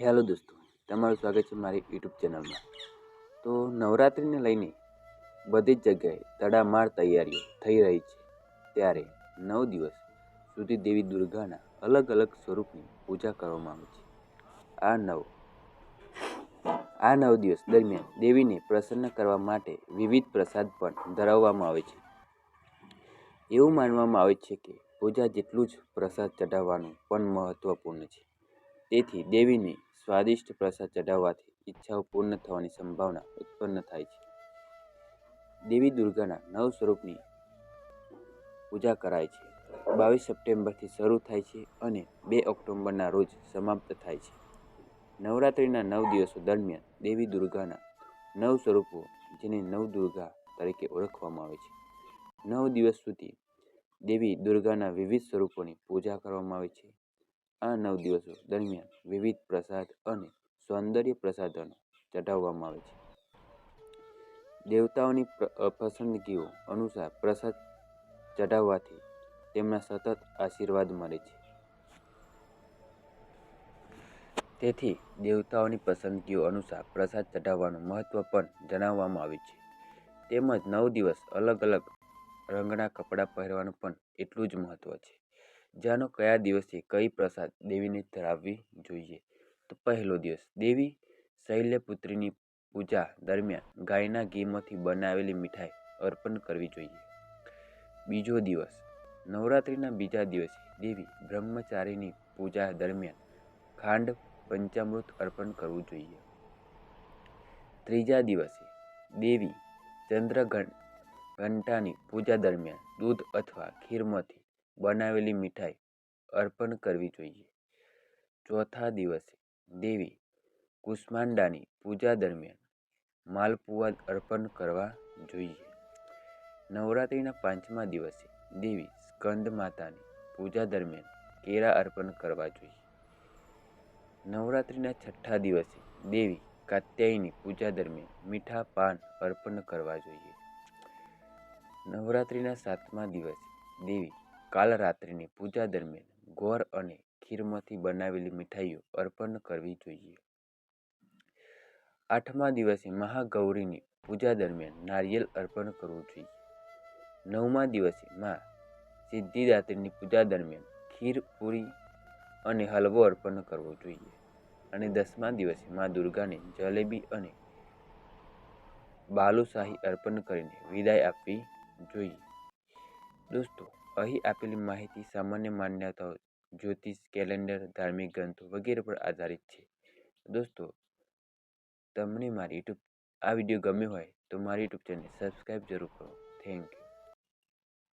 Hello દોસ્તો, તમારું સ્વાગત છે મારી યુટ્યુબ ચેનલમાં. તો નવરાત્રિને લઈને બધી જ જગ્યાએ તડામાર તૈયારીઓ થઈ રહી છે. ત્યારે નવ દિવસ સુધી દેવી દુર્ગાના અલગ અલગ સ્વરૂપની પૂજા કરવામાં આવે છે. આ નવ આ નવ દિવસ દરમિયાન દેવીને પ્રસન્ન કરવા માટે વિવિધ પ્રસાદ પણ ધરાવવામાં આવે છે. એવું માનવામાં આવે છે કે પૂજા જેટલું જ પ્રસાદ ચઢાવવાનું પણ મહત્ત્વપૂર્ણ છે. તેથી દેવીને સ્વાદિષ્ટ પ્રસાદ ચઢાવવાથી ઈચ્છાઓ પૂર્ણ થવાની સંભાવના ઉત્પન્ન થાય છે. દેવી દુર્ગાના નવ સ્વરૂપની પૂજા કરાય છે. બાવીસ સપ્ટેમ્બરથી શરૂ થાય છે અને બે ઓક્ટોબરના રોજ સમાપ્ત થાય છે. નવરાત્રિના નવ દિવસો દરમિયાન દેવી દુર્ગાના નવ સ્વરૂપો જેને નવ દુર્ગા તરીકે ઓળખવામાં આવે છે. નવ દિવસ સુધી દેવી દુર્ગાના વિવિધ સ્વરૂપોની પૂજા કરવામાં આવે છે. આ નવ દિવસો દરમિયાન વિવિધ પ્રસાદ અને સૌંદર્ય પ્રસાધનો ચઢાવવામાં આવે છે. દેવતાઓની પસંદગીઓ અનુસાર પ્રસાદ ચઢાવવાથી તેમના સતત આશીર્વાદ મળે છે. તેથી દેવતાઓની પસંદગીઓ અનુસાર પ્રસાદ ચઢાવવાનું મહત્ત્વ પણ જણાવવામાં આવ્યું છે. તેમજ નવ દિવસ અલગ અલગ રંગના કપડાં પહેરવાનું પણ એટલું જ મહત્ત્વ છે. જાણો કયા દિવસે કઈ પ્રસાદ દેવીને ધરાવવી જોઈએ? તો પહેલો દિવસ, દેવી શૈલ્યપુત્રીની પૂજા દરમિયાન ગાયના ઘીમાંથી બનાવેલી મીઠાઈ અર્પણ કરવી જોઈએ. બીજો દિવસ, નવરાત્રિના બીજા દિવસે દેવી બ્રહ્મચારીની પૂજા દરમિયાન ખાંડ પંચામૃત અર્પણ કરવું જોઈએ. ત્રીજા દિવસે, દેવી ચંદ્ર ઘંટાની પૂજા દરમિયાન દૂધ અથવા ખીરમાંથી બનાવેલી મીઠાઈ અર્પણ કરવી જોઈએ. ચોથા દિવસે દેવી કુષ્માંડાની પૂજા દરમિયાન માલપુઆ અર્પણ કરવા જોઈએ. નવરાત્રિના પાંચમા દિવસે દેવી સ્કંદ માતાની પૂજા દરમિયાન કેરા અર્પણ કરવા જોઈએ. નવરાત્રિના છઠ્ઠા દિવસે દેવી કાત્યાયની પૂજા દરમિયાન મીઠા પાન અર્પણ કરવા જોઈએ. નવરાત્રિના સાતમા દિવસે દેવી કાલરાત્રિની પૂજા દરમિયાન ગોળ અને ખીરમાંથી બનાવેલી મીઠાઈઓ અર્પણ કરવી જોઈએ. આઠમા દિવસે મહાગૌરીની પૂજા દરમિયાન નારિયેલ અર્પણ કરવું જોઈએ. નવમા દિવસે મા સિદ્ધિદાત્રીની પૂજા દરમિયાન ખીર, પૂરી અને હલવો અર્પણ કરવો જોઈએ અને દસમા દિવસે મા દુર્ગાને જલેબી અને બાલુશાહી અર્પણ કરીને વિદાય આપવી જોઈએ. દોસ્તો અહીં આપેલી માહિતી સામાન્ય માન્યતાઓ, જ્યોતિષ, કેલેન્ડર, ધાર્મિક ગ્રંથો વગેરે પર આધારિત છે. દોસ્તો, તમને મારી યુટ્યુબ, આ વીડિયો ગમ્યો હોય તો મારી યુટ્યુબ ચેનલ સબસ્ક્રાઈબ જરૂર કરો. Thank you.